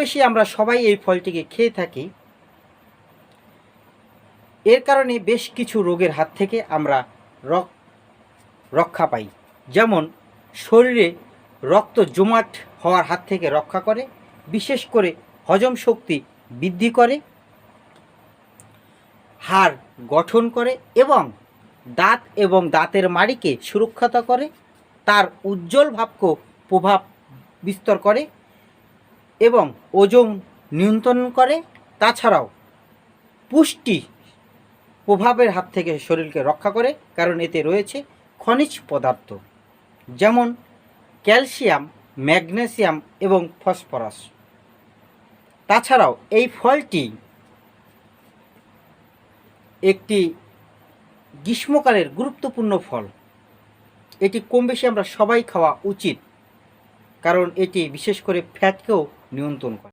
বেশি আমরা সবাই এই ফলটিকে খেয়ে থাকি। এর কারণে বেশ কিছু রোগের হাত থেকে আমরা রক- রক্ষা পাই। যেমন, শরীরে রক্ত জমাট হওয়ার হাত থেকে রক্ষা করে, বিশেষ করে হজম শক্তি বৃদ্ধি করে, হাড় গঠন করে এবং দাঁত এবং দাঁতের মাড়িকে সুরক্ষিত করে, তার উজ্জ্বল ভাবকে প্রভাব বিস্তার করে এবং ওজন নিয়ন্ত্রণ করে, তাছাড়াও পুষ্টি প্রভাবের হাত থেকে শরীরকে রক্ষা করে, কারণ এতে রয়েছে খনিজ পদার্থ, যেমন ক্যালসিয়াম, ম্যাগনেসিয়াম এবং ফসফরাস। তাছাড়াও এই ফলটি একটি গ্রীষ্মকালের গুরুত্বপূর্ণ ফল। এটি কম বেশি আমরা সবাই খাওয়া উচিত, কারণ এটি বিশেষ করে ফ্যাটকেও নিয়ন্ত্রণ করে।